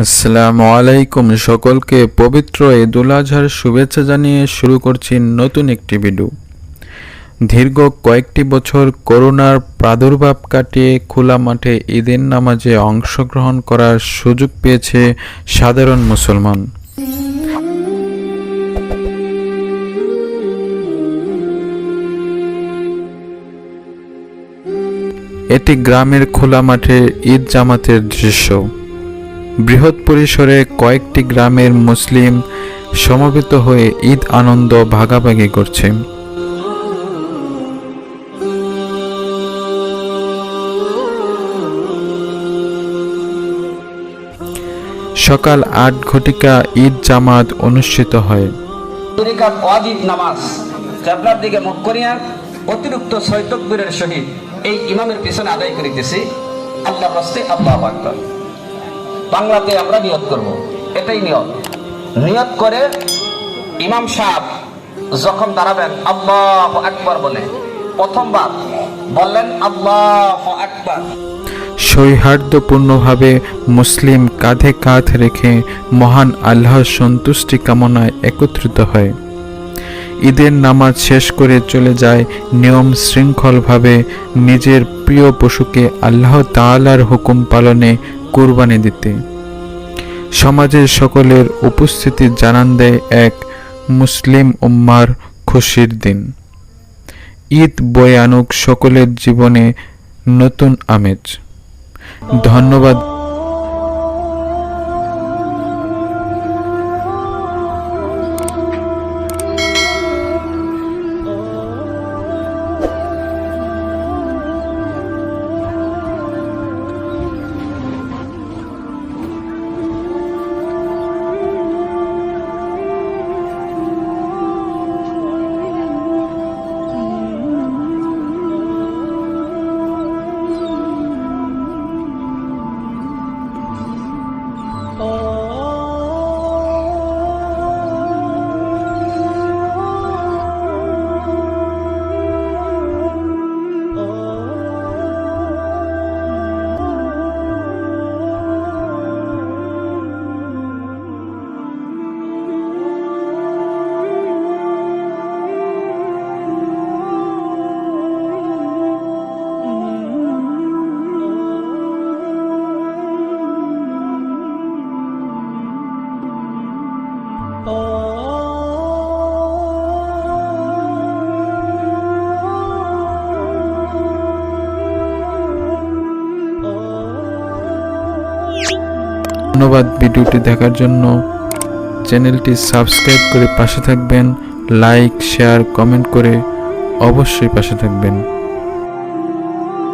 আসসালামু আলাইকুম সকলকে পবিত্র ঈদুল আজহার শুভেচ্ছা জানিয়ে শুরু করছি নতুন একটি ভিডিও। দীর্ঘ কয়েকটি বছর করোনার প্রাদুর্ভাব কাটিয়ে খোলা মাঠে ঈদের নামাজে অংশগ্রহণ করার সুযোগ পেয়েছে সাধারণ মুসলমান। এটি গ্রামের খোলা মাঠে ঈদ জামাতের দৃশ্য। বৃহৎ পরিসরে কয়েকটি গ্রামের মুসলিম সমবেত হয়ে ঈদ আনন্দ ভাগাভাগি করছে। সকাল আট ঘটিকা ঈদ জামাত অনুষ্ঠিত হয়। নামাজ। কেবলার দিকে মুখ করিয়া অতিরিক্ত ছয় তকবীরের সহিত এই ইমামের পিছনে আদায় করিতেছি। আল্লাহ রাস্তে আল্লাহ আকবার। বাংলাতে আমরা নিয়ত করব। এটাই নিয়ত। নিয়ত করে ইমাম সাহেব যখন দাঁড়াবেন, আল্লাহ আকবার বলে, প্রথমবার বললেন, আল্লাহ আকবার। সৌহার্দ্যপূর্ণভাবে মুসলিম কাঁধে কাঁধ রেখে মহান আল্লাহর সন্তুষ্টি কামনায় একত্রিত হয়। ঈদের নামাজ শেষ করে চলে যায়, নিয়ম শৃঙ্খলভাবে নিজের প্রিয় পশুকে আল্লাহ তাআলার হুকুম পালনে কুরবানি দিতে। সমাজের সকলের উপস্থিতি জানান দেয় এক মুসলিম উম্মার খুশির দিন। ঈদ বয়ে সকলের জীবনে নতুন আমেজ। ধন্যবাদ। ধন্যবাদ ভিডিওটি দেখার জন্য। চ্যানেলটি সাবস্ক্রাইব করে পাশে থাকবেন, লাইক, শেয়ার, কমেন্ট করে অবশ্যই পাশে থাকবেন।